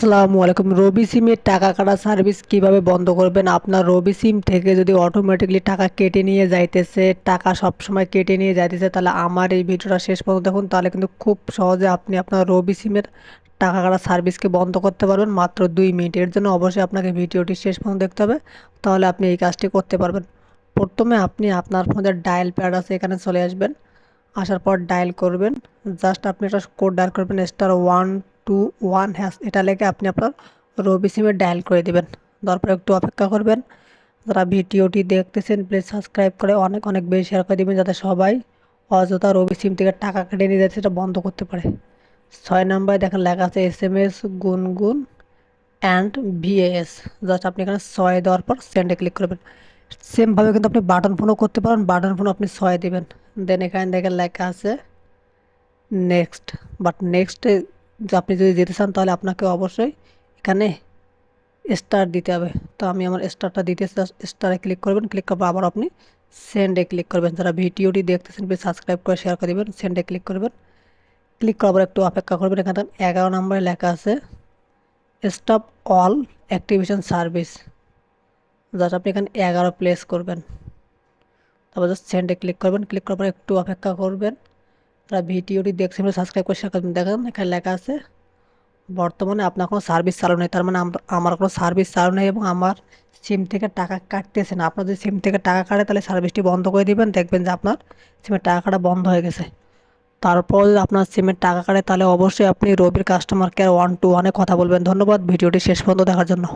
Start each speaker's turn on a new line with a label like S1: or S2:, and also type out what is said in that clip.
S1: আসসালামু আলাইকুম। রবি সিমের টাকা কাটা সার্ভিস কীভাবে বন্ধ করবেন? আপনার রবি সিম থেকে যদি অটোমেটিকলি টাকা কেটে নিয়ে যাইতেছে, টাকা সব সময় কেটে নিয়ে যাইতেছে, তাহলে আমার এই ভিডিওটা শেষ পর্যন্ত দেখুন। তাহলে কিন্তু খুব সহজে আপনি আপনার রবি সিমের টাকা কাটা সার্ভিসকে বন্ধ করতে পারবেন। মাত্র দুই মিনিট এর জন্য অবশ্যই আপনাকে ভিডিওটি শেষ পর্যন্ত দেখতে হবে। তাহলে আপনি এই কাজটি করতে পারবেন। প্রথমে আপনি আপনার ফোনের ডায়াল প্যাড আছে, এখানে চলে আসবেন। আসার পর ডায়াল করবেন। জাস্ট আপনি একটা কোড ডায়াল করবেন star one two one hash, এটা লেগে আপনি আপনার রবি সিমে ডায়াল করে দেবেন। তারপর একটু অপেক্ষা করবেন। যারা ভিডিওটি দেখতেছেন প্লিজ সাবস্ক্রাইব করে অনেক অনেক বেশি শেয়ার করে দেবেন, যাতে সবাই অযথা রবি সিম থেকে টাকা কেটে নিয়ে যাচ্ছে সেটা বন্ধ করতে পারে। ছয় নম্বরে দেখেন লেখা আছে S M S Gungun and VAS just আপনি এখানে ছয় দেওয়ার পর সেন্ডে ক্লিক করবেন। সেমভাবে কিন্তু আপনি বাটন ফোনও করতে পারেন বাটন ফোন আপনি ছয় দেবেন। দেন এখানে দেখেন লেখা আছে নেক্সট বাট নেক্সটে আপনি যদি যেতে চান তাহলে আপনাকে অবশ্যই এখানে স্টার দিতে হবে। তো আমি আমার স্টারটা দিতে স্টারে ক্লিক করবেন ক্লিক করব আবার আপনি সেন্ডে ক্লিক করবেন। যারা ভিডিওটি দেখতেছেন প্লিজ সাবস্ক্রাইব করে শেয়ার করে দেবেন সেন্ডে ক্লিক করবেন। ক্লিক করার পর একটু অপেক্ষা করবেন। এখানে এগারো নম্বরে লেখা আছে stop all activation service just আপনি এখানে এগারো প্লেস করবেন। তারপর জাস্ট সেন্ডে ক্লিক করবেন। ক্লিক করার পর একটু অপেক্ষা করবেন। তারা ভিডিওটি দেখছেন সাবস্ক্রাইব করে দেখেন, এখানে লেখা আছে, বর্তমানে আপনার কোনো সার্ভিস চালু নেই। তার মানে আমার কোনো সার্ভিস চালু নেই এবং আমার সিম থেকে টাকা কাটতেছে না। আপনার যদি সিম থেকে টাকা কাটে, তাহলে সার্ভিসটি বন্ধ করে দিবেন। দেখবেন যে আপনার সিমের টাকা কাটা বন্ধ হয়ে গেছে। তারপর যদি আপনার সিমের টাকা কাটে, তাহলে অবশ্যই আপনি রবির কাস্টমার কেয়ার ওয়ান টু ওয়ানে কথা বলবেন। ধন্যবাদ, ভিডিওটি শেষ পর্যন্ত দেখার জন্য।